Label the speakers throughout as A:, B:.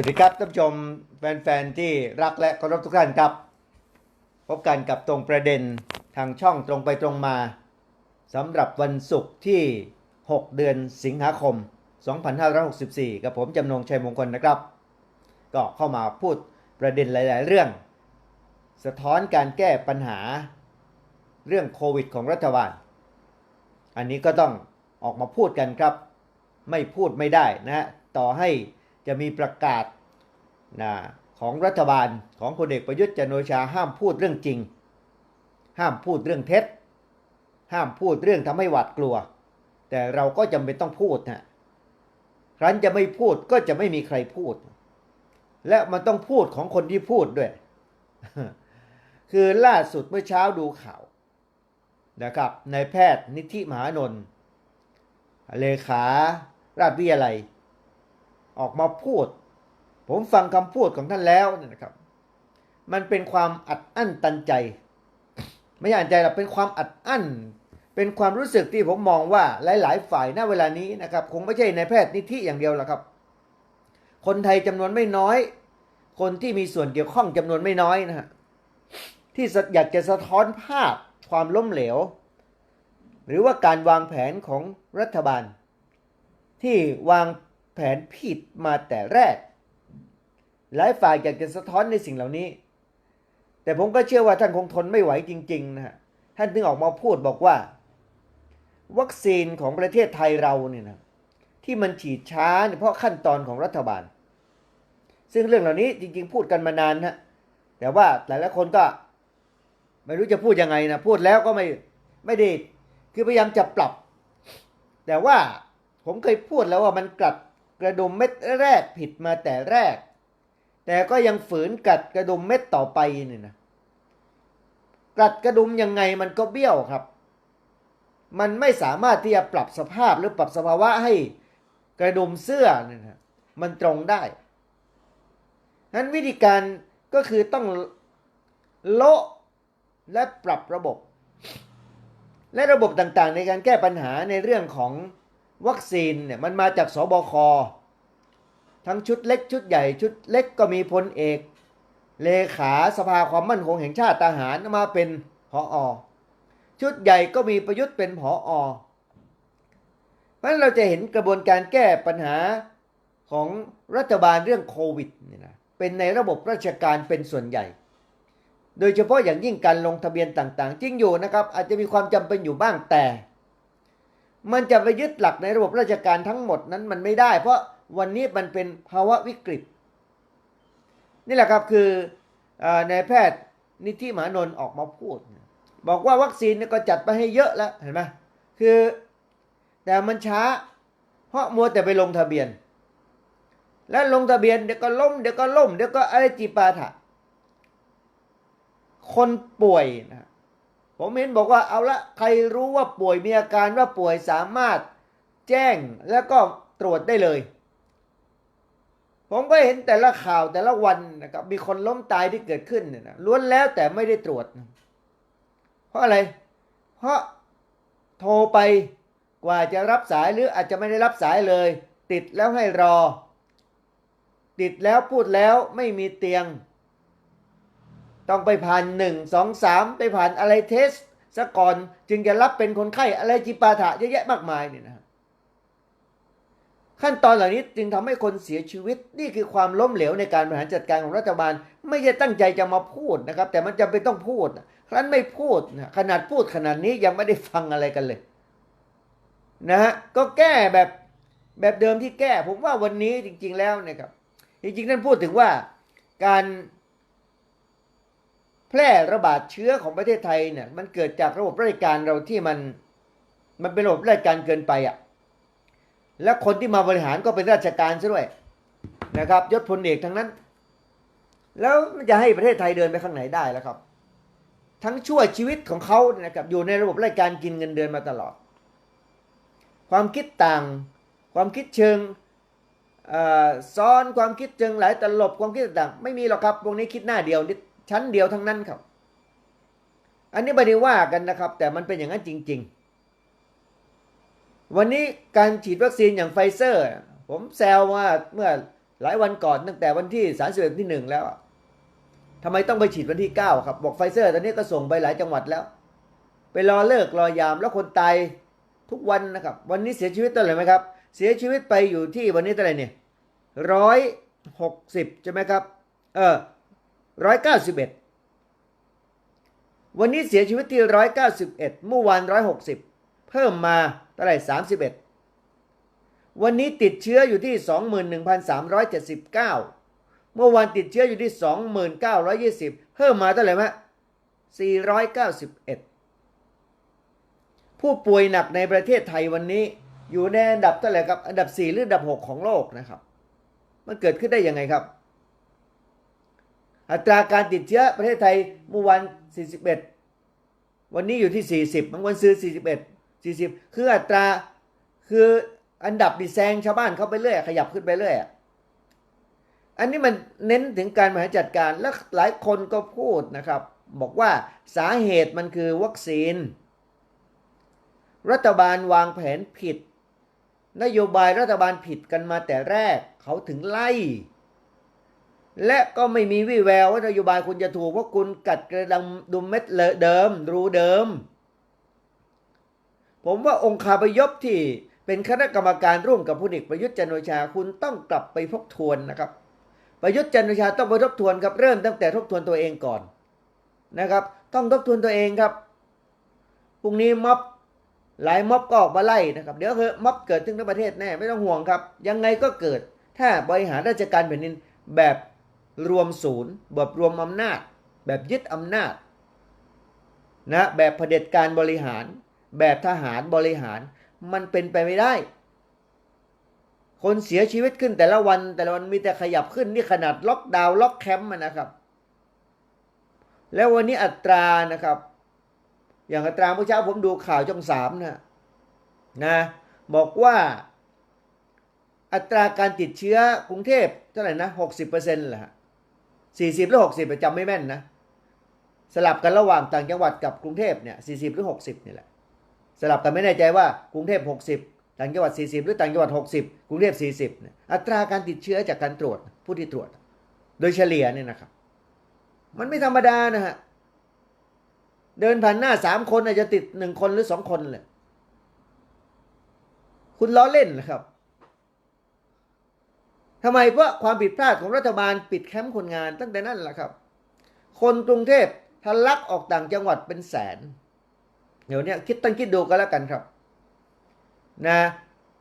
A: วัสดีครับท่านผู้ชมแฟนๆที่รักและเคารพทุกท่านครับ พบกันกับตรงประเด็นทางช่องตรงไปตรงมาสำหรับวันศุกร์ที่ 6 เดือนสิงหาคม 2564 กับผมจำนงชัยมงคลนะครับ ก็เข้ามาพูดประเด็นหลายๆ เรื่อง สะท้อนการแก้ปัญหาเรื่องโควิดของรัฐบาล อันนี้ก็ต้องออกมาพูดกันครับ ไม่พูดไม่ได้นะต่อให้ จะมีประกาศนะของรัฐบาลของพลเอกประยุทธ์จันโอชาห้ามพูดเรื่องจริง ห้ามพูดเรื่องเท็จ ห้ามพูดเรื่องทำให้หวาดกลัว แต่เราก็จำเป็นต้องพูดนะครั้นจะไม่พูดก็จะไม่มีใครพูด และมันต้องพูดของคนที่พูดด้วย คือล่าสุดเมื่อเช้าดูข่าวนะครับนายแพทย์นิธิมหานนท์เลขาราชวิทยาลัย ออกมาพูด ผมฟังคำพูดของท่านแล้วนะครับ มันเป็นความอัดอั้นตันใจ ไม่ใช่อันใจหรอกเป็นความอัดอั้น เป็นความรู้สึกที่ผมมองว่าหลาย ๆ ฝ่ายณเวลานี้นะครับ คงไม่ใช่ในแพทย์นิธิอย่างเดียวหรอกครับ คนไทยจำนวนไม่น้อย คนที่มีส่วนเกี่ยวข้องจำนวนไม่น้อยนะฮะที่อยากจะสะท้อนภาพความล้มเหลว หรือว่าการวางแผนของรัฐบาล ที่วาง นผิดมาแต่แรก หลายฝ่ายอยากจะสะท้อนในสิ่งเหล่านี้ แต่ผมก็เชื่อว่าท่านคงทนไม่ไหวจริง ๆ นะฮะ ท่านถึงออกมาพูดบอกว่า วัคซีนของประเทศไทยเราเนี่ยนะที่มันฉีดช้าเนี่ยเพราะขั้นตอนของรัฐบาล ซึ่งเรื่องเหล่านี้จริง ๆ พูดกันมานานฮะแต่ว่าหลายๆคนก็ไม่รู้จะพูดยังไงนะพูดแล้วก็ไม่ไม่ได้คือพยายามจะปรับ แต่ว่าผมเคยพูดแล้วว่ามันกลัด กระดุมเม็ดแรกผิดมาแต่แรก แต่ก็ยังฝืนกัดกระดุมเม็ดต่อไปนี่นะกัดกระดุมยังไงมันก็เบี้ยวครับ มันไม่สามารถที่จะปรับสภาพหรือปรับสภาวะให้กระดุมเสื้อเนี่ยนะมันตรงได้นั้นวิธีการก็คือต้องโละและปรับระบบ และระบบต่างๆ ในการแก้ปัญหาในเรื่องของ วัคซีนเนี่ยมันมาจากสบค ทั้งชุดเล็กชุดใหญ่ชุดเล็กก็มีพลเอก เลขาสภาความมั่นคงแห่งชาติทหารมาเป็นผออชุดใหญ่ก็มีประยุทธ์เป็นผออเพราะฉะนั้นเราจะเห็นกระบวนการแก้ปัญหาของรัฐบาลเรื่องโควิดเนี่ยนะเป็นในระบบราชการเป็นส่วนใหญ่ โดยเฉพาะอย่างยิ่งการลงทะเบียนต่างๆ จริงอยู่นะครับ อาจจะมีความจำเป็นอยู่บ้างแต่ มันจะไปยึดหลักในระบบราชการทั้งหมดนั้นมันไม่ได้ เพราะวันนี้มันเป็นภาวะวิกฤต นี่แหละครับคืออนายแพทย์นิธิหมานนท์ออกมาพูด บอกว่าวัคซีนก็จัดไปให้เยอะแล้วเห็นไหมคือแต่มันช้า เพราะมัวแต่ไปลงทะเบียน แล้วลงทะเบียนเดี๋ยวก็ล้มเดี๋ยวก็ล่มเดี๋ยวก็อะไรจีปาถะคนป่วยนะ ผมเห็นบอกว่าเอาละใครรู้ว่าป่วยมีอาการว่าป่วยสามารถแจ้งแล้วก็ตรวจได้เลย ผมก็เห็นแต่ละข่าวแต่ละวันนะครับมีคนล้มตายที่เกิดขึ้นเนี่ยนะล้วนแล้วแต่ไม่ได้ตรวจ เพราะอะไร เพราะโทรไปกว่าจะรับสายหรืออาจจะไม่ได้รับสายเลย ติดแล้วให้รอ ติดแล้วพูดแล้วไม่มีเตียง ต้องไปผ่านหนึ่งสองสามไปผ่านอะไรเทสซะก่อนจึงจะรับเป็นคนไข้อะไรจิปาถะเยอะแยะมากมายเนี่ยนะครับขั้นตอนเหล่านี้จึงทำให้คนเสียชีวิตนี่คือความล้มเหลวในการบริหารจัดการของรัฐบาล ไม่ใช่ตั้งใจจะมาพูดนะครับ แต่มันจำเป็นต้องพูดครั้นไม่พูดขนาดพูดขนาดนี้ยังไม่ได้ฟังอะไรกันเลยนะฮะก็แก้แบบแบบเดิมที่แก้ ผมว่าวันนี้จริง ๆแล้วเนี่ยครับจริงๆท่านพูดถึงว่าการ แพร่ระบาดเชื้อของประเทศไทยเนี่ยมันเกิดจากระบบราชการเราที่มันมันเป็นระบบราชการเกินไปอะและคนที่มาบริหารก็เป็นราชการซะด้วยนะครับยศพลเอกทั้งนั้น แล้วมันจะให้ประเทศไทยเดินไปข้างไหนได้แล้วครับ ทั้งชั่วชีวิตของเขานะครับอยู่ในระบบราชการกินเงินเดือนมาตลอด ความคิดต่าง ความคิดเชิงซ้อนความคิดเชิงหลายตลบความคิดต่างไม่มีหรอกครับพวกนี้คิดหน้าเดียวนิด ชั้นเดียวทั้งนั้นครับ อันนี้ไม่ได้ว่ากันนะครับ แต่มันเป็นอย่างนั้นจริง ๆ วันนี้การฉีดวัคซีนอย่างไฟเซอร์ ผมแซวว่าเมื่อหลายวันก่อนตั้งแต่วันที่สามสิบเอ็ดที่หนึ่งแล้วทำไมต้องไปฉีดวันที่เก้าครับ บอกไฟเซอร์ตอนนี้ก็ส่งไปหลายจังหวัดแล้ว ไปรอเลิกรอยามแล้วคนตายทุกวันนะครับ วันนี้เสียชีวิตเท่าไหร่ไหมครับ เสียชีวิตไปอยู่ที่วันนี้เท่าไหร่เนี่ยร้อยหกสิบใช่ไหมครับ เออ ร้อยเก้าสิบเอ็ดวันนี้เสียชีวิตที่ร้อยเก้าสิบเอ็ดเมื่อวานร้อยหกสิบเพิ่มมาเท่าไหร่สามสิบเอ็ดวันนี้ติดเชื้ออยู่ที่สองหมื่นหนึ่งพันสามร้อยเจ็ดสิบเก้าเมื่อวานติดเชื้ออยู่ที่สองหมื่นเก้าร้อยยี่สิบเพิ่มมาเท่าไหร่มะสี่ร้อยเก้าสิบเอ็ดผู้ป่วยหนักในประเทศไทยวันนี้อยู่ในอันดับเท่าไหร่ครับ อันดับ 4 หรืออันดับ 6 ของโลกนะครับ มันเกิดขึ้นได้ยังไงครับ อัตราการติดเชื้อประเทศไทยเมื่อวัน 41 วันนี้อยู่ที่ 40บางวันซื้อ 41 40 คืออัตราคืออันดับดิแซงชาวบ้านเขาไปเรื่อยขยับขึ้นไปเรื่อยอันนี้มันเน้นถึงการบริหารจัดการและหลายคนก็พูดนะครับ บอกว่าสาเหตุมันคือวัคซีน รัฐบาลวางแผนผิด นโยบายรัฐบาลผิดกันมาแต่แรกเขาถึงไล่ และก็ไม่มีวี่แววว่านโยบายคุณจะถูกเพราะคุณกัดกระดำดุมเม็ดเลอะเดิม รูเดิม ผมว่าองค์คาพยพที่เป็นคณะกรรมการร่วมกับพลเอกประยุทธ์จันโอชาคุณต้องกลับไปทบทวนนะครับ ประยุทธ์จันโอชาต้องไปทบทวนครับเริ่มตั้งแต่ทบทวนตัวเองก่อนนะครับ ต้องทบทวนตัวเองครับพรุ่งนี้ม็อบหลายม็อบก็ออกมาไล่นะครับ เดี๋ยวเถอม็อบเกิดทั้งประเทศแน่ไม่ต้องห่วงครับ ยังไงก็เกิดถ้าบริหารราชการแผ่นดินแบบ รวมศูนย์แบบรวมอำนาจ แบบยึดอำนาจนะแบบเผด็จการบริหาร แบบทหารบริหารมันเป็นไปไม่ได้ คนเสียชีวิตขึ้นแต่ละวัน แต่ละวันมีแต่ขยับขึ้นนี่ขนาดล็อกดาวน์ล็อกแคมป์นะครับ แล้ววันนี้อัตรานะครับ อย่างอัตราเมื่อเช้าผมดูข่าวช่องสามนะนะบอกว่าอัตราการติดเชื้อกรุงเทพเท่าไหร่นะหกสิบเปอร์เซ็นต์แหละ สี่สิบหรือหกสิบจำไม่แม่นนะ สลับกันระหว่างต่างจังหวัดกับกรุงเทพเนี่ยสี่สิบหรือหกสิบนี่แหละ สลับกันไม่แน่ใจว่ากรุงเทพหกสิบต่างจังหวัดสี่สิบหรือต่างจังหวัดหกสิบกรุงเทพสี่สิบเนี่ยอัตราการติดเชื้อจากการตรวจผู้ที่ตรวจ โดยเฉลี่ยเนี่ยนะครับ มันไม่ธรรมดานะฮะเดินผ่านหน้าสามคนอาจจะติดหนึ่งคนหรือสองคนเลยคุณล้อเล่นนะครับ ทำไมเพราะความผิดพลาดของรัฐบาลปิดแคมป์คนงานตั้งแต่นั้นแหละครับ คนกรุงเทพทะลักออกต่างจังหวัดเป็นแสน เดี๋ยวนี้คิดตั้งคิดดูกันแล้วกันครับ นะ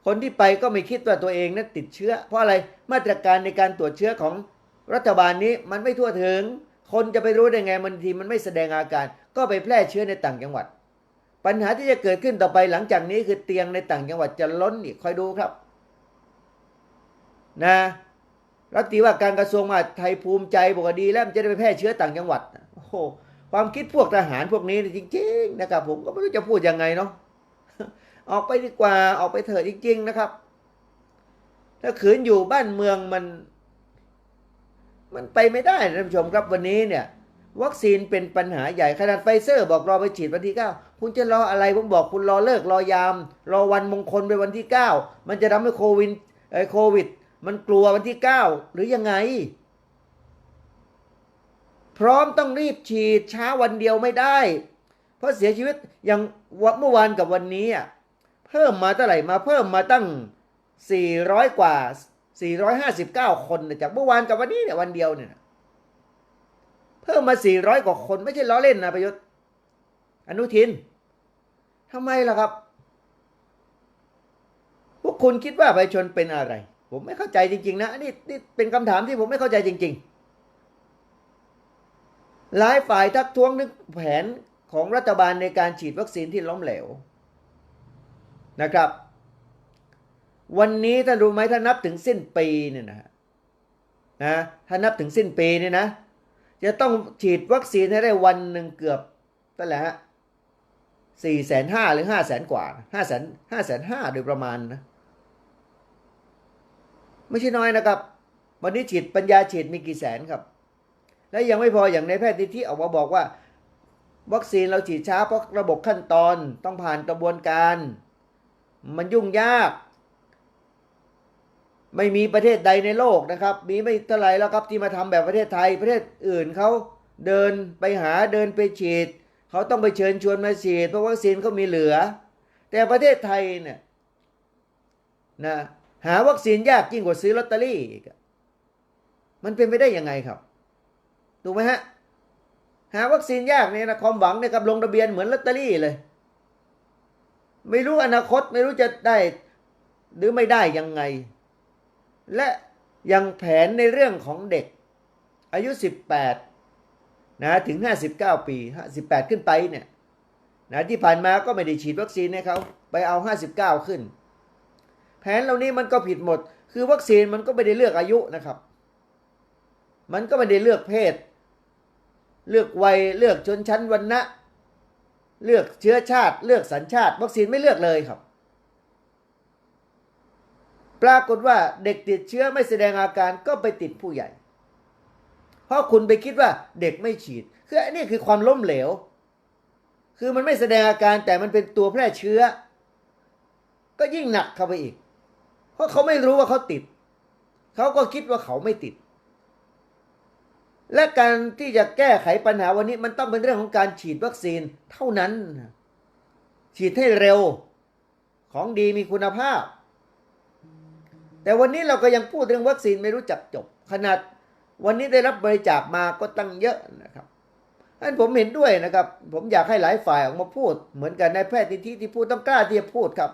A: คนที่ไปก็ไม่คิดว่าตัวเองนั้นติดเชื้อ เพราะอะไรมาตรการในการตรวจเชื้อของรัฐบาลนี้มันไม่ทั่วถึง คนจะไปรู้ได้ไงมันทีมันไม่แสดงอาการ ก็ไปแพร่เชื้อในต่างจังหวัด ปัญหาที่จะเกิดขึ้นต่อไปหลังจากนี้คือเตียงในต่างจังหวัดจะล้นอีกคอยดูครับ นะรัฐตีว่าการกระทรวงมหาดไทยภูมิใจบอกว่าดี แล้วมันจะได้ไปแพร่เชื้อต่างจังหวัดโอ้โหความคิดพวกทหารพวกนี้จริงๆนะครับ ผมก็ไม่รู้จะพูดยังไงเนาะออกไปดีกว่าออกไปเถิดจริง ๆ นะครับ ถ้าขืนอยู่บ้านเมืองมัน มันไปไม่ได้ท่านผู้ชมครับวันนี้เนี่ย วัคซีนเป็นปัญหาใหญ่ขนาดไฟเซอร์ บอกรอไปฉีดวันที่เก้าคุณจะรออะไรผมบอกคุณรอเลิกรอยาม รอวันมงคลไปวันที่เก้ามันจะทำให้โควิดไอโควิด มันกลัววันที่เก้าหรือยังไง พร้อมต้องรีบฉีดช้าวันเดียวไม่ได้ เพราะเสียชีวิตอย่างเมื่อวานกับวันนี้อะเพิ่มมาเท่าไหร่มาเพิ่มมาตั้ง 400 กว่า 459 คนจากเมื่อวานกับวันนี้เนี่ยวันเดียวเนี่ยเพิ่มมา 400 กว่าคนไม่ใช่ล้อเล่นนะประยุทธ์อนุทินทำไมล่ะครับ พวกคุณคิดว่าประชาชนเป็นอะไร ผมไม่เข้าใจจริง ๆ นะนี่นี่เป็นคำถามที่ผมไม่เข้าใจจริง ๆ หลายฝ่ายทักท้วงนึกแผนของรัฐบาลในการฉีดวัคซีนที่ล้มเหลวนะครับ วันนี้ท่านรู้ไหมถ้านับถึงสิ้นปีเนี่ยนะนะถ้านับถึงสิ้นปีเนี่ยนะ จะต้องฉีดวัคซีนให้ได้วันหนึ่งเกือบตั้งแหละฮะสี่แสนห้าหรือห้าแสนกว่าห้าแสนห้าแสนห้าโดยประมาณนะ ไม่ใช่น้อยนะครับ วันนี้ฉีดปัญญาฉีดมีกี่แสนครับ และยังไม่พออย่างในแพทย์ที่ออกมาบอกว่า วัคซีนเราฉีดช้าเพราะระบบขั้นตอนต้องผ่านกระบวนการ มันยุ่งยาก ไม่มีประเทศใดในโลกนะครับ มีไม่เท่าไหร่แล้วครับที่มาทำแบบประเทศไทย ประเทศอื่นเขาเดินไปหาเดินไปฉีดเขาต้องไปเชิญชวนมาฉีดเพราะวัคซีนเขามีเหลือ แต่ประเทศไทยเนี่ยนะ หาวัคซีนยากยิ่งกว่าซื้อลอตเตอรี่อีกมันเป็นไปได้ยังไงครับ ถูกไหมฮะ หาวัคซีนยากเนี่ยนะความหวังเนี่ยกับลงทะเบียนเหมือนลอตเตอรี่เลย ไม่รู้อนาคตไม่รู้จะได้หรือไม่ได้ยังไง และยังแผนในเรื่องของเด็ก อายุ 18นะถึง 59 ปี 58 ขึ้นไปเนี่ยนะที่ผ่านมาก็ไม่ได้ฉีดวัคซีนให้เขาไปเอา 59 ขึ้น แผนเหล่านี้มันก็ผิดหมด คือวัคซีนมันก็ไม่ได้เลือกอายุนะครับ มันก็ไม่ได้เลือกเพศ เลือกวัยเลือกชนชั้นวรรณะ เลือกเชื้อชาติ เลือกสัญชาติ วัคซีนไม่เลือกเลยครับ ปรากฏว่าเด็กติดเชื้อไม่แสดงอาการก็ไปติดผู้ใหญ่ เพราะคุณไปคิดว่าเด็กไม่ฉีด คืออันนี้คือความล้มเหลว คือมันไม่แสดงอาการแต่มันเป็นตัวแพร่เชื้อ ก็ยิ่งหนักเข้าไปอีก ราะเขาไม่รู้ว่าเขาติด เขาก็คิดว่าเขาไม่ติด และการที่จะแก้ไขปัญหาวันนี้มันต้องเป็นเรื่องของการฉีดวัคซีนเท่านั้น ฉีดให้เร็ว ของดีมีคุณภาพ แต่วันนี้เราก็ยังพูดเรื่องวัคซีนไม่รู้จักจบ ขนาดวันนี้ได้รับบริจาคมาก็ตั้งเยอะนะครับอันผมเห็นด้วยนะครับ ผมอยากให้หลายฝ่ายออกมาพูด เหมือนกันนายแพทย์ที่ที่พูดต้องกล้าที่จะพูดครับ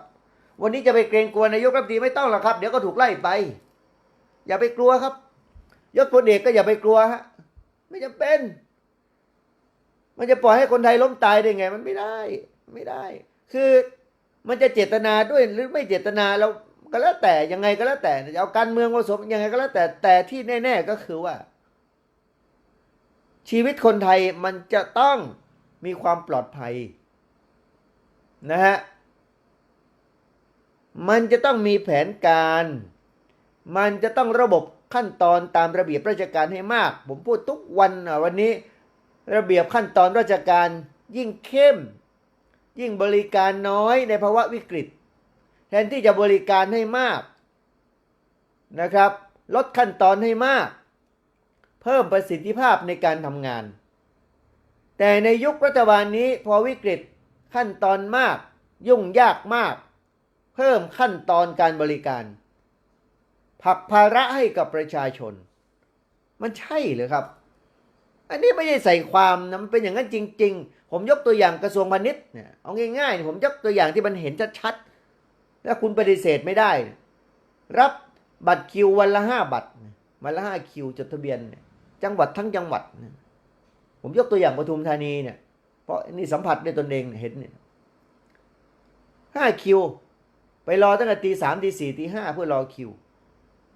A: วันนี้จะไปเกรงกลัวนายกรัฐมนตรีไม่ต้องหรอกครับ เดี๋ยวก็ถูกไล่ไป อย่าไปกลัวครับ ยศพลเอกก็อย่าไปกลัวฮะไม่จำเป็น มันจะปล่อยให้คนไทยล้มตายได้ไง มันไม่ได้ ไม่ได้ คือมันจะเจตนาด้วยหรือไม่เจตนาเราก็แล้วแต่ยังไงก็แล้วแต่จะเอาการเมืองผสมยังไงก็แล้วแต่แต่ที่แน่ ๆก็คือว่า ชีวิตคนไทยมันจะต้องมีความปลอดภัย นะฮะ มันจะต้องมีแผนการ มันจะต้องระบบขั้นตอนตามระเบียบราชการให้มาก ผมพูดทุกวันวันนี้ระเบียบขั้นตอนราชการยิ่งเข้ม ยิ่งบริการน้อยในภาวะวิกฤต แทนที่จะบริการให้มากนะครับ ลดขั้นตอนให้มาก เพิ่มประสิทธิภาพในการทำงาน แต่ในยุครัฐบาลนี้พอวิกฤตขั้นตอนมาก ยุ่งยากมาก เพิ่มขั้นตอนการบริการผลักภาระให้กับประชาชน มันใช่หรือครับ อันนี้ไม่ใช่ใส่ความนะมันเป็นอย่างนั้นจริง ๆ ผมยกตัวอย่างกระทรวงพาณิชย์เนี่ยเอาง่ายๆ ผมยกตัวอย่างที่มันเห็นชัดๆแล้วคุณปฏิเสธไม่ได้ รับบัตรคิววันละห้าบัตรวันละห้าคิวจดทะเบียน จังหวัดทั้งจังหวัด ผมยกตัวอย่างปทุมธานีเนี่ยเพราะนี่สัมผัสด้วยตนเองเห็นเนี่ยห้าคิว ไปรอตั้งแต่ตีสามตีสี่ตีห้าเพื่อรอคิว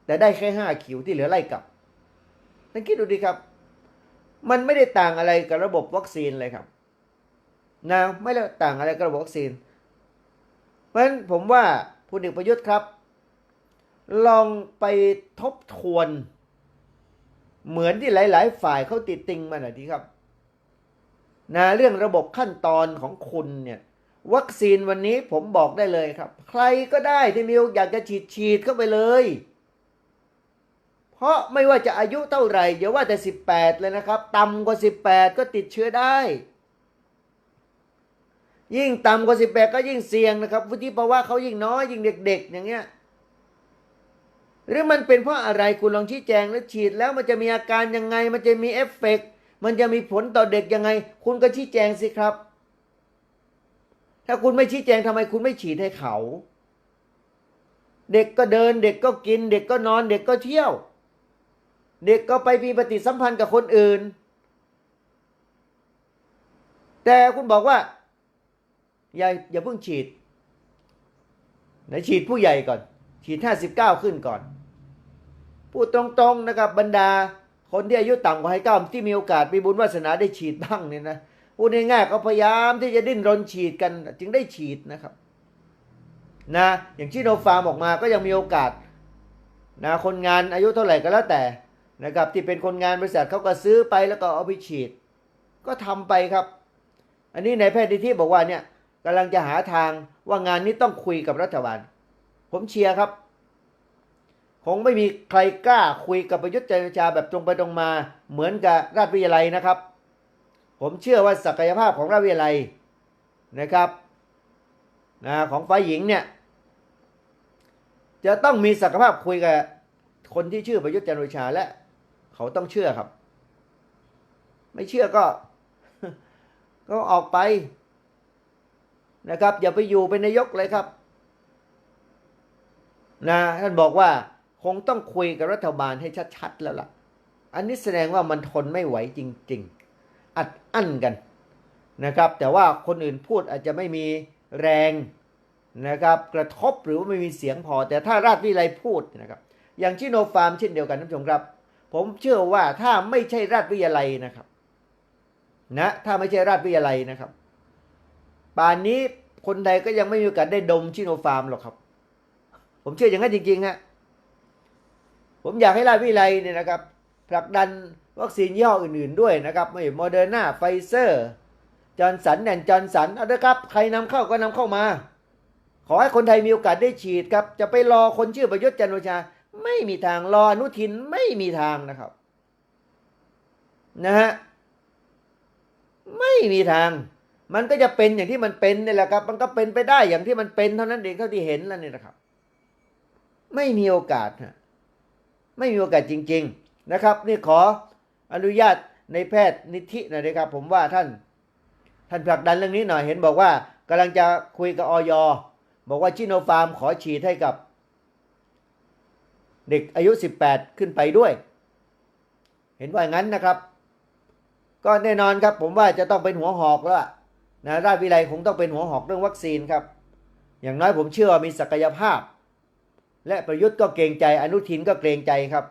A: แต่ได้แค่ห้าคิวที่เหลือไล่กลับท่านคิดดูดิครับ มันไม่ได้ต่างอะไรกับระบบวัคซีนเลยครับนะไม่ได้ต่างอะไรกับระบบวัคซีน เพราะฉะนั้นผมว่าพลเอกประยุทธ์ครับ ลองไปทบทวน เหมือนที่หลาย ๆ ฝ่ายเขาติดติงมาหน่อยทีครับนะเรื่องระบบขั้นตอนของคุณเนี่ย วัคซีนวันนี้ผมบอกได้เลยครับ ใครก็ได้ที่มีอยากจะฉีดฉีดเข้าไปเลย เพราะไม่ว่าจะอายุเท่าไหร่อย่าว่าแต่ 18 เลยนะครับ ต่ำกว่า 18 ก็ติดเชื้อได้ ยิ่งต่ำกว่า 18 ก็ยิ่งเสี่ยงนะครับวุฒิภาวะเขายิ่งน้อยยิ่งเด็ก ๆ อย่างเงี้ยหรือมันเป็นเพราะอะไรคุณลองชี้แจงแล้วฉีดแล้วมันจะมีอาการยังไง มันจะมีเอฟเฟกต์มันจะมีผลต่อเด็กยังไง คุณก็ชี้แจงสิครับ ถ้าคุณไม่ชี้แจงทำไมคุณไม่ฉีดให้เขา เด็กก็เดิน เด็กก็กิน เด็กก็นอน เด็กก็เที่ยว เด็กก็ไปมีปฏิสัมพันธ์กับคนอื่น แต่คุณบอกว่า อย่าอย่าเพิ่งฉีดไหนฉีดผู้ใหญ่ก่อน ฉีดห้าสิบเก้าขึ้นก่อนพูดตรงๆนะครับบรรดา คนที่อายุต่ำกว่าให้เก้าที่มีโอกาสมีบุญวาสนาได้ฉีดบ้างเนี่ยนะ พูดง่ายๆก็พยายามที่จะดิ้นรนฉีดกัน จึงได้ฉีดนะครับนะอย่างที่โนฟาร์มออกมาก็ยังมีโอกาสนะคนงานอายุเท่าไหร่ก็แล้วแต่นะครับที่เป็นคนงานบริษัทเขาก็ซื้อไปแล้วก็เอาไปฉีด ก็ทำไปครับ อันนี้ในแพทย์ดิที่บอกว่าเนี่ยกำลังจะหาทางว่างานนี้ต้องคุยกับรัฐบาล ผมเชียร์ครับคงไม่มีใครกล้าคุยกับประยุทธ์จันทร์ชาแบบตรงไปตรงมาเหมือนกับราชวิทยาลัยนะครับ ผมเชื่อว่าศักยภาพของราชวิทยาลัยนะครับนะของฝ่ายหญิงเนี่ยจะต้องมีศักยภาพคุยกับคนที่ชื่อประยุทธ์จันทร์โอชาและ เขาต้องเชื่อครับ ไม่เชื่อก็ ก็ออกไปนะครับ อย่าไปอยู่เป็นนายกเลยครับนะท่านบอกว่าคงต้องคุยกับรัฐบาลให้ชัดๆแล้วล่ะ อันนี้แสดงว่ามันทนไม่ไหวจริง ๆ อัดอั้นกันนะครับ แต่ว่าคนอื่นพูดอาจจะไม่มีแรงนะครับ กระทบหรือว่าไม่มีเสียงพอ แต่ถ้าราชวิไลพูดนะครับ อย่างชิโนฟาร์มเช่นเดียวกันท่านผู้ชมครับ ผมเชื่อว่าถ้าไม่ใช่ราชวิทยาลัยนะครับนะถ้าไม่ใช่ราชวิทยาลัยนะครับ ป่านนี้คนใดก็ยังไม่มีโอกาสได้ดมชิโนฟาร์มหรอกครับ ผมเชื่ออย่างนั้นจริงๆฮะผมอยากให้ราชวิทยาลัยเนี่ยนะครับผลักดัน วัคซีนยี่ห้ออื่นๆด้วยนะครับ ไม่โมเดอร์นาไฟเซอร์จอร์นสันแอนจอร์นสันเอาละครับ ใครนำเข้าก็นำเข้ามา ขอให้คนไทยมีโอกาสได้ฉีดครับ จะไปรอคนชื่อประยุทธ์จันโอชา ไม่มีทางรออนุทินไม่มีทางนะครับ นะฮะไม่มีทาง มันก็จะเป็นอย่างที่มันเป็นนี่แหละครับ มันก็เป็นไปได้อย่างที่มันเป็นเท่านั้นเองเท่าที่เห็นแล้วนี่นะครับ ไม่มีโอกาสฮะไม่มีโอกาสจริง ๆนะครับ นี่ขอ อนุญาตในแพทย์นิธิหนะครับ ผมว่าท่าน ท่านผลักดันเรื่องนี้หน่อยเห็นบอกว่ากำลังจะคุยกับออยบอกว่าชิโนฟาร์มขอฉีดให้กับ เด็กอายุ 18 ขึ้นไปด้วย เห็นว่าอย่างนั้นนะครับ ก็แน่นอนครับ ผมว่าจะต้องเป็นหัวหอกแล้วนะราชวิไลคงต้องเป็นหัวหอกเรื่องวัคซีนครับ อย่างน้อยผมเชื่อว่ามีศักยภาพ และประยุทธ์ก็เกรงใจอนุทินก็เกรงใจครับ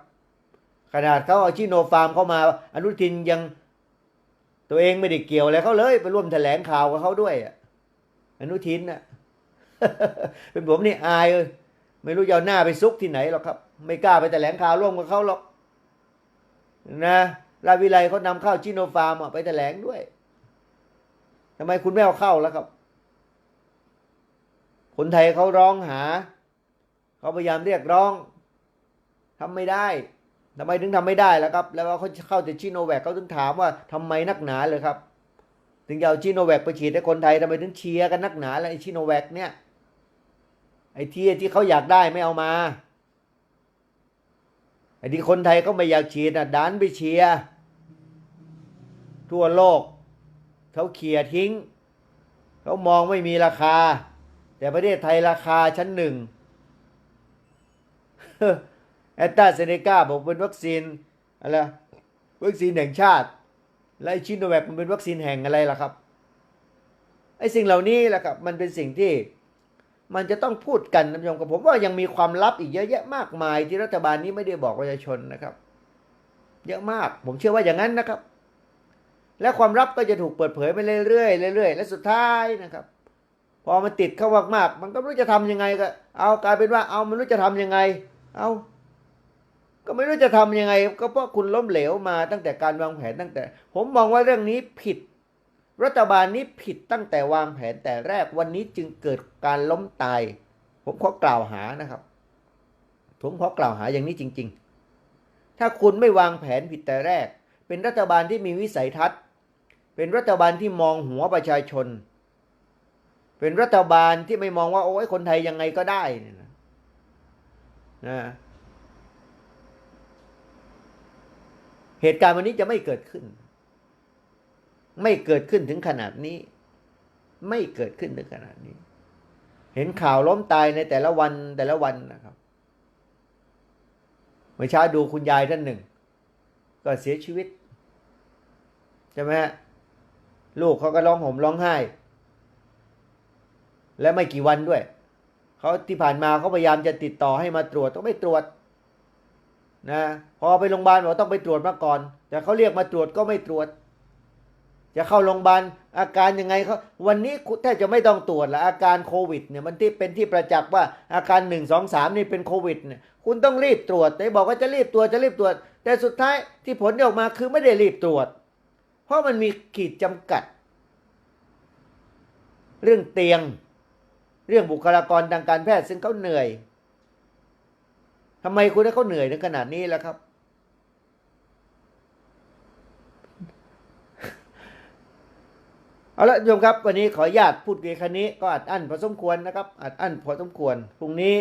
A: ขนาดเขาเอาชิโนฟาร์มเข้ามาอนุทินยังตัวเองไม่ได้เกี่ยวอะไรเขาเลยไปร่วมแถลงข่าวกับเขาด้วยอะอนุทินน่ะเป็นผมนี่อายเลยไม่รู้จะเอาหน้าไปซุกที่ไหนหรอกครับ ไม่กล้าไปแถลงข่าวร่วมกับเขาหรอกนะราชวิไลเขานำเข้าชิโนฟาร์มไปแถลงด้วยทำไมคุณไม่เอาเข้าแล้วครับ คนไทยเขาร้องหา เขาพยายามเรียกร้องทำไม่ได้ ทำไมถึงทำไม่ได้ล่ะครับ แล้วเขาเข้าแต่ชิโนแวคเขาถึงถามว่าทำไมนักหนาเลยครับ ถึงจะเอาชิโนแวคไปฉีดให้คนไทยทำไมถึงเชียร์กันนักหนาแล้วไอชิโนแวคเนี่ย ไอ้ที่ที่เขาอยากได้ไม่เอามา ไอ้ที่คนไทยเขาไม่อยากฉีดอะดันไปเชียร์ทั่วโลกเขาเขี่ยทิ้งเขามองไม่มีราคา แต่ประเทศไทยราคาชั้นหนึ่ง แอตตาเซเนกาบอกเป็นวัคซีนอะไรวัคซีนแห่งชาติ และไอชิโนแวคมันเป็นวัคซีนแห่งอะไรล่ะครับไอสิ่งเหล่านี้แหละครับมันเป็นสิ่งที่มันจะต้องพูดกันนะผู้ชมกับผมว่ายังมีความลับอีกเยอะแยะมากมายที่รัฐบาลนี้ไม่ได้บอกประชาชนนะครับ เยอะมากผมเชื่อว่าอย่างนั้นนะครับ และความลับก็จะถูกเปิดเผยไปเรื่อยๆเรื่อยๆและสุดท้ายนะครับ พอมันติดเข้ามากๆมันก็ไม่รู้จะทำยังไงก็ เอากลายเป็นว่าเอาไม่รู้จะทำยังไง เอา ก็ไม่รู้จะทำยังไง ก็เพราะคุณล้มเหลวมาตั้งแต่การวางแผนตั้งแต่ ผมมองว่าเรื่องนี้ผิด รัฐบาลนี้ผิดตั้งแต่วางแผนแต่แรกวันนี้จึงเกิดการล้มตาย ผมขอกล่าวหานะครับ ผมขอกล่าวหาอย่างนี้จริง ๆ ถ้าคุณไม่วางแผนผิดแต่แรก เป็นรัฐบาลที่มีวิสัยทัศน์ เป็นรัฐบาลที่มองหัวประชาชน เป็นรัฐบาลที่ไม่มองว่าโอ้ยคนไทยยังไงก็ได้นะนะ เหตุการณ์วันนี้จะไม่เกิดขึ้น ไม่เกิดขึ้นถึงขนาดนี้ ไม่เกิดขึ้นถึงขนาดนี้ เห็นข่าวล้มตายในแต่ละวันแต่ละวันนะครับเมื่อเช้าดูคุณยายท่านหนึ่ง ก็เสียชีวิตใช่ไหมฮะลูกเขาก็ร้องห่มร้องไห้ และไม่กี่วันด้วยเขาที่ผ่านมาเขาพยายามจะติดต่อให้มาตรวจต้องไม่ตรวจ นะพอไปโรงพยาบาลบอกต้องไปตรวจมาก่อน แต่เขาเรียกมาตรวจก็ไม่ตรวจ จะเข้าโรงพยาบาลอาการยังไงเขาวันนี้แทบจะไม่ต้องตรวจละอาการโควิดเนี่ยมันที่เป็นที่ประจักษ์ว่าอาการหนึ่งสองสามนี่เป็นโควิดเนี่ยคุณต้องรีบตรวจแต่บอกว่าจะรีบตรวจจะรีบตรวจ แต่สุดท้ายที่ผลออกมาคือไม่ได้รีบตรวจ เพราะมันมีขีดจำกัด เรื่องเตียง เรื่องบุคลากรทางการแพทย์ซึ่งเขาเหนื่อย ทำไมคุณให้เขาเหนื่อยถึงขนาดนี้ล่ะครับ เอาละท่านผู้ชมครับ วันนี้ขออนุญาตพูดเพียงแค่นี้ ก็อัดอั้นพอสมควรนะครับ อัดอั้นพอสมควรพรุ่งนี้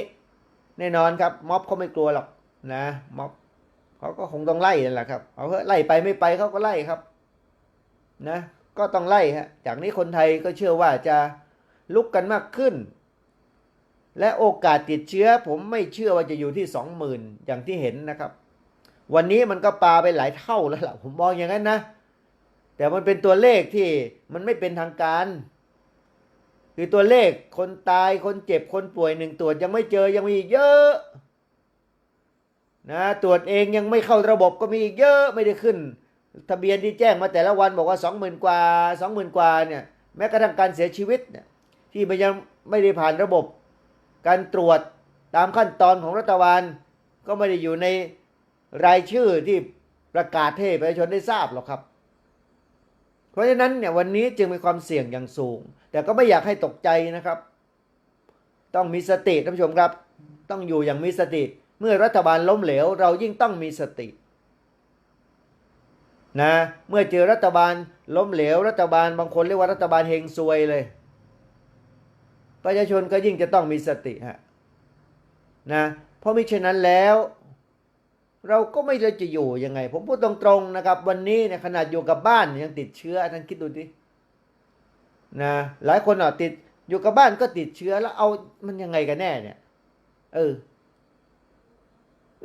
A: แน่นอนครับ ม็อบเขาไม่กลัวหรอกนะม็อบเขาก็คงต้องไล่นั่นแหละครับเอาเถอะไล่ไปไม่ไปเขาก็ไล่ครับ นะ ก็ต้องไล่ฮะจากนี้คนไทยก็เชื่อว่าจะลุกกันมากขึ้น และโอกาสติดเชื้อผมไม่เชื่อว่าจะอยู่ที่สองหมื่นอย่างที่เห็นนะครับ วันนี้มันก็ปาไปหลายเท่าแล้วล่ะผมมองอย่างนั้นนะ แต่มันเป็นตัวเลขที่มันไม่เป็นทางการ คือตัวเลขคนตายคนเจ็บคนป่วยหนึ่งตรวจยังไม่เจอยังมีอีกเยอะนะตรวจเองยังไม่เข้าระบบก็มีอีกเยอะไม่ได้ขึ้น ทะเบียนที่แจ้งมาแต่ละวันบอกว่าสองหมื่นกว่าสองหมื่นกว่าเนี่ยแม้กระทั่งการเสียชีวิตเนี่ยที่มันยังไม่ได้ผ่านระบบ การตรวจตามขั้นตอนของรัฐบาลก็ไม่ได้อยู่ในรายชื่อที่ประกาศให้ประชาชนได้ทราบหรอกครับ เพราะฉะนั้นเนี่ยวันนี้จึงมีความเสี่ยงอย่างสูง แต่ก็ไม่อยากให้ตกใจนะครับ ต้องมีสติท่านผู้ชมครับ ต้องอยู่อย่างมีสติ เมื่อรัฐบาลล้มเหลว เรายิ่งต้องมีสตินะเมื่อเจอรัฐบาลล้มเหลว รัฐบาลบางคนเรียกว่ารัฐบาลเฮงซวยเลย ประชาชนก็ยิ่งจะต้องมีสติฮะนะเพราะมิฉะนั้นแล้ว เราก็ไม่รู้จะอยู่ยังไง ผมพูดตรงๆนะครับ วันนี้เนี่ยขนาดอยู่กับบ้านยังติดเชื้อท่านคิดดูดินะหลายคนอะติดอยู่กับบ้านก็ติดเชื้อแล้วเอามันยังไงกันแน่เนี่ย เออ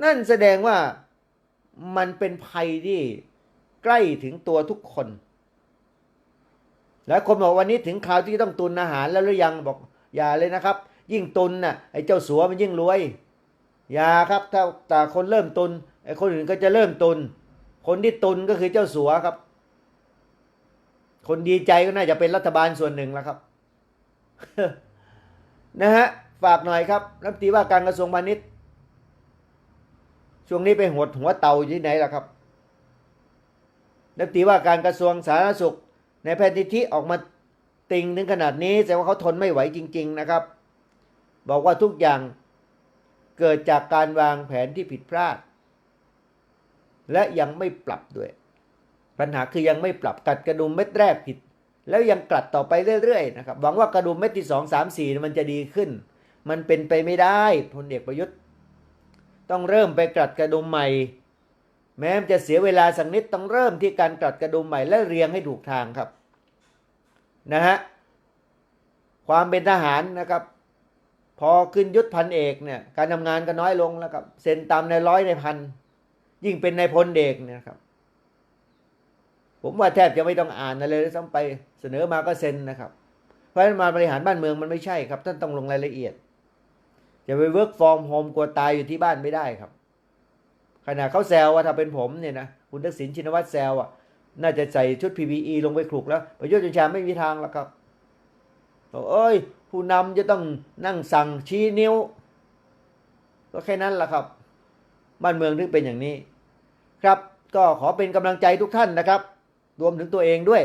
A: นั่นแสดงว่ามันเป็นภัยที่ใกล้ถึงตัวทุกคน หลายคนบอกวันนี้ถึงคราวที่ต้องตุนอาหารแล้วหรือยังบอก อย่าเลยนะครับ ยิ่งตุนน่ะไอ้เจ้าสัวมันยิ่งรวยอย่าครับถ้าแต่คนเริ่มตุนไอ้คนอื่นก็จะเริ่มตุน คนที่ตุนก็คือเจ้าสัวครับ คนดีใจก็น่าจะเป็นรัฐบาลส่วนหนึ่งแล้วครับนะฮะฝากหน่อยครับรัฐมนตรีว่าการกระทรวงพาณิชย์ช่วงนี้ไปหดหัวเตาอยู่ที่ไหนล่ะครับรัฐมนตรีว่าการกระทรวงสาธารณสุข ในแพทย์นิธิออกมา ติงถึงขนาดนี้แสดงว่าเขาทนไม่ไหวจริง ๆนะครับ บอกว่าทุกอย่างเกิดจากการวางแผนที่ผิดพลาด และยังไม่ปรับด้วย ปัญหาคือยังไม่ปรับกัดกระดุมเม็ดแรกผิด แล้วยังกลัดต่อไปเรื่อยๆนะครับหวังว่ากระดุมเม็ดที่สองสามสี่มันจะดีขึ้น มันเป็นไปไม่ได้พลเอกประยุทธ์ ต้องเริ่มไปกลัดกระดุมใหม่ แม้จะเสียเวลาสักนิดต้องเริ่มที่การกลัดกระดุมใหม่และเรียงให้ถูกทางครับ นะฮะความเป็นทหารนะครับ พอขึ้นยศพันเอกเนี่ยการทำงานก็น้อยลงแล้วครับเซ็นตามในร้อยในพัน ยิ่งเป็นในพลเอกเนี่ยครับ ผมว่าแทบจะไม่ต้องอ่านอะไรเลยซ้ำไปเสนอมาก็เซ็นนะครับ เพราะฉะนั้นมาบริหารบ้านเมืองมันไม่ใช่ครับ ท่านต้องลงรายละเอียดจะไปเวิร์กฟอร์มโฮมกลัวตายอยู่ที่บ้านไม่ได้ครับขณะเขาแซวว่าถ้าเป็นผมเนี่ยนะคุณทักษิณชินวัตรแซวอะ น่าจะใส่ชุด PPE ลงไปคลุกแล้ว ประยุทธ์จันทร์โอชาไม่มีทางแล้วครับบอกเอ้ย ผู้นำจะต้องนั่งสั่งชี้นิ้ว ก็แค่นั้นแหละครับ บ้านเมืองถึงเป็นอย่างนี้ ครับ ก็ขอเป็นกำลังใจทุกท่านนะครับ รวมถึงตัวเองด้วย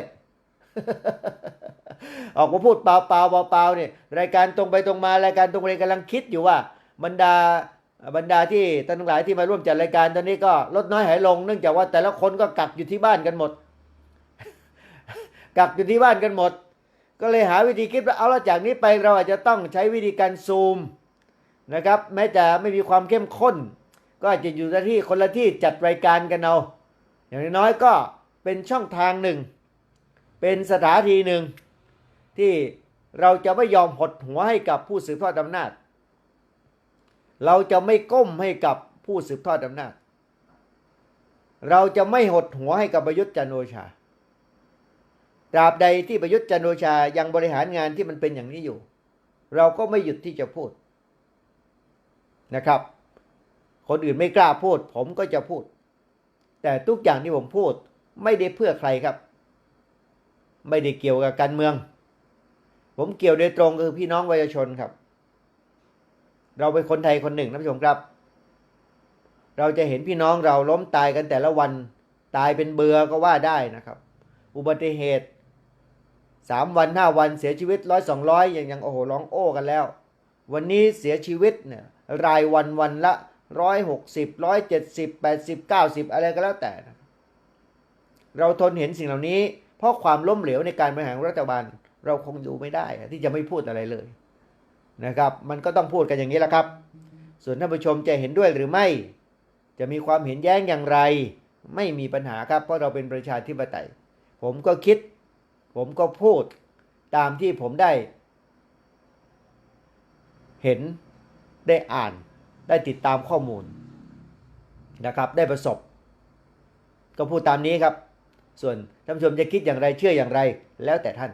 A: ออกมาพูดเปล่าเปล่าเปล่าเปล่าเนี่ยรายการตรงไปตรงมารายการตรงไปกำลังคิดอยู่ว่าบรรดา บรรดาที่ท่านทั้งหลายที่มาร่วมจัดรายการตอนนี้ก็ลดน้อยหายลงเนื่องจากว่าแต่ละคนก็กักอยู่ที่บ้านกันหมด กักอยู่ที่บ้านกันหมด ก็เลยหาวิธีคิดว่าเอาละจากนี้ไปเราอาจจะต้องใช้วิธีการซูมนะครับ แม้จะไม่มีความเข้มข้น ก็อาจจะอยู่ที่คนละที่จัดรายการกันเอาอย่างน้อยก็เป็นช่องทางหนึ่ง เป็นสถานีหนึ่งที่เราจะไม่ยอมหดหัวให้กับผู้สืบทอดอำนาจ เราจะไม่ก้มให้กับผู้สืบทอดอำนาจ เราจะไม่หดหัวให้กับประยุทธ์จันโอชา ตราบใดที่ประยุทธ์จันโอชายังบริหารงานที่มันเป็นอย่างนี้อยู่ เราก็ไม่หยุดที่จะพูดนะครับ คนอื่นไม่กล้าพูด ผมก็จะพูด แต่ทุกอย่างที่ผมพูดไม่ได้เพื่อใครครับ ไม่ได้เกี่ยวกับการเมือง ผมเกี่ยวโดยตรงคือพี่น้องประชาชนครับ เราเป็นคนไทยคนหนึ่งท่านผู้ชมครับ เราจะเห็นพี่น้องเราล้มตายกันแต่ละวันตายเป็นเบือก็ว่าได้นะครับ อุบัติเหตุสามวันห้าวันเสียชีวิตร้อยสองร้อยอย่างยังโอ้โหร้องโอ้กันแล้ว วันนี้เสียชีวิตเนี่ยรายวันวันละร้อยหกสิบร้อยเจ็ดสิบแปดสิบเก้าสิบอะไรก็แล้วแต่นะเราทนเห็นสิ่งเหล่านี้ เพราะความล้มเหลวในการบริหารรัฐบาล เราคงอยู่ไม่ได้ที่จะไม่พูดอะไรเลย นะครับ มันก็ต้องพูดกันอย่างนี้แหละครับ ส่วนท่านผู้ชมจะเห็นด้วยหรือไม่ จะมีความเห็นแย้งอย่างไร ไม่มีปัญหาครับ เพราะเราเป็นประชาธิปไตย ผมก็คิด ผมก็พูดตามที่ผมได้ เห็นได้อ่านได้ติดตามข้อมูลนะครับได้ประสบ ก็พูดตามนี้ครับ ส่วนท่านผู้ชมจะคิดอย่างไรเชื่ออย่างไร แล้วแต่ท่าน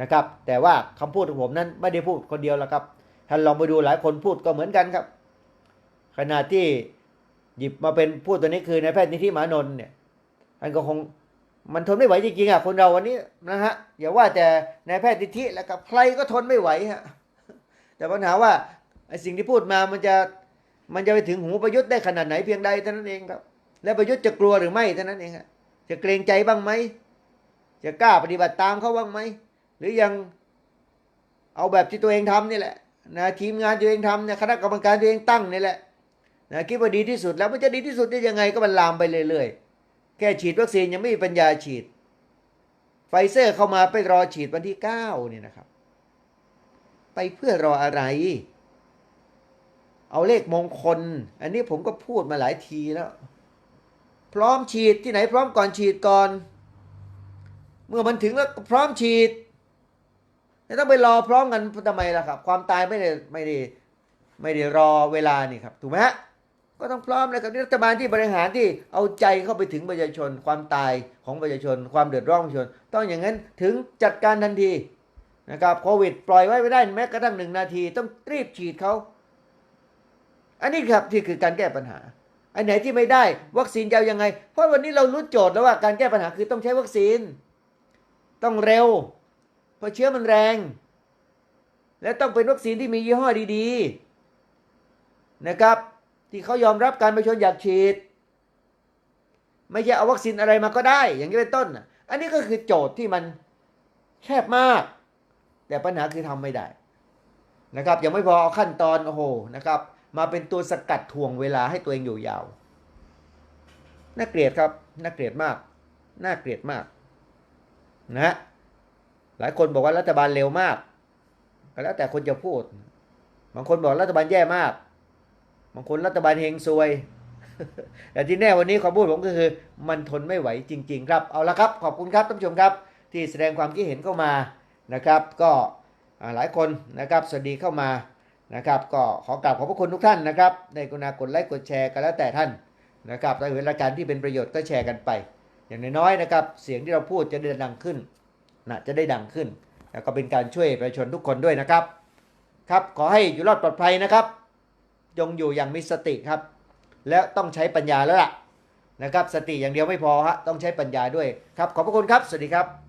A: นะครับ แต่ว่าคำพูดของผมนั้นไม่ได้พูดคนเดียวแล้วครับท่านลองไปดูหลายคนพูดก็เหมือนกันครับ ขณะที่หยิบมาเป็นพูดตัวนี้คือนายแพทย์นิธิมานนท์เนี่ยท่านก็คงมันทนไม่ไหวจริงๆอะคนเราวันนี้นะฮะอย่าว่าแต่นายแพทย์นิธิแล้วกับใครก็ทนไม่ไหวฮะแต่ปัญหาว่าไอ้สิ่งที่พูดมามันจะมันจะไปถึงหูประยุทธ์ได้ขนาดไหนเพียงใดเท่านั้นเองครับ แล้วประยุทธ์จะกลัวหรือไม่เท่านั้นเองฮะจะเกรงใจบ้างไหมจะกล้าปฏิบัติตามเขาบ้างไหม หรือยังเอาแบบที่ตัวเองทำนี่แหละนะทีมงานตัวเองทำเนี่ยคณะกรรมการตัวเองตั้งนี่แหละนะคิดว่าดีที่สุดแล้วมันจะดีที่สุดได้ยังไงก็มันลามไปเรื่อยๆ แค่ฉีดวัคซีนยังไม่มีปัญญาฉีด ไฟเซอร์เข้ามาไปรอฉีดวันที่เก้านี่นะครับ ไปเพื่อรออะไร เอาเลขมงคล อันนี้ผมก็พูดมาหลายทีแล้ว พร้อมฉีดที่ไหนพร้อมก่อนฉีดก่อน เมื่อมันถึงแล้วพร้อมฉีด ไม่ต้องไปรอพร้อมกันทำไมล่ะครับ ความตายไม่ได้ไม่ได้ไม่ได้รอเวลานี่ครับ ถูกไหมฮะก็ต้องพร้อมเลยกับรัฐบาลที่บริหารที่เอาใจเข้าไปถึงประชาชน ความตายของประชาชน ความเดือดร้อนของประชาชน ต้องอย่างนั้นถึงจัดการทันทีนะครับโควิด ปล่อยไว้ไม่ได้แม้กระทั่งหนึ่งนาที ต้องรีบฉีดเขาอันนี้ครับที่คือการแก้ปัญหา อันไหนที่ไม่ได้วัคซีนจะเอายังไง เพราะวันนี้เรารู้โจทย์แล้วว่าการแก้ปัญหาคือต้องใช้วัคซีน ต้องเร็ว เพราะเชื้อมันแรง และต้องเป็นวัคซีนที่มียี่ห้อดีๆ นะครับ ที่เขายอมรับการประชาชนอยากฉีด ไม่ใช่เอาวัคซีนอะไรมาก็ได้ อย่างนี้เป็นต้น อันนี้ก็คือโจทย์ที่มันแคบมาก แต่ปัญหาคือทำไม่ได้ นะครับยังไม่พอเอาขั้นตอนโอ้โหนะครับ มาเป็นตัวสกัดทวงเวลาให้ตัวเองอยู่ยาวน่าเกลียดครับน่าเกลียดมากน่าเกลียดมาก นะฮะ หลายคนบอกว่ารัฐบาลเร็วมาก ก็แล้วแต่คนจะพูด บางคนบอกรัฐบาลแย่มาก บางคนรัฐบาลเฮงซวย แต่ที่แน่วันนี้ความพูดผมก็คือ มันทนไม่ไหวจริง ๆ ครับ เอาละครับ ขอบคุณครับท่านผู้ชมครับ ที่แสดงความคิดเห็นเข้ามานะครับ ก็หลายคนนะครับ สวัสดีเข้ามานะครับ ก็ขอกราบขอบพระคุณทุกท่านนะครับ ในกุณากดไลค์กดแชร์กันแล้วแต่ท่านนะครับถ้าเห็นรายการที่เป็นประโยชน์ก็แชร์กันไป อย่างน้อยๆนะครับ เสียงที่เราพูดจะได้ดังขึ้น นะจะได้ดังขึ้นแล้วก็เป็นการช่วยประชาชนทุกคนด้วยนะครับ ครับขอให้อยู่รอดปลอดภัยนะครับจงอยู่อย่างมีสติครับ แล้วต้องใช้ปัญญาแล้วล่ะนะครับ สติอย่างเดียวไม่พอฮะต้องใช้ปัญญาด้วยครับ ขอบพระคุณครับ สวัสดีครับ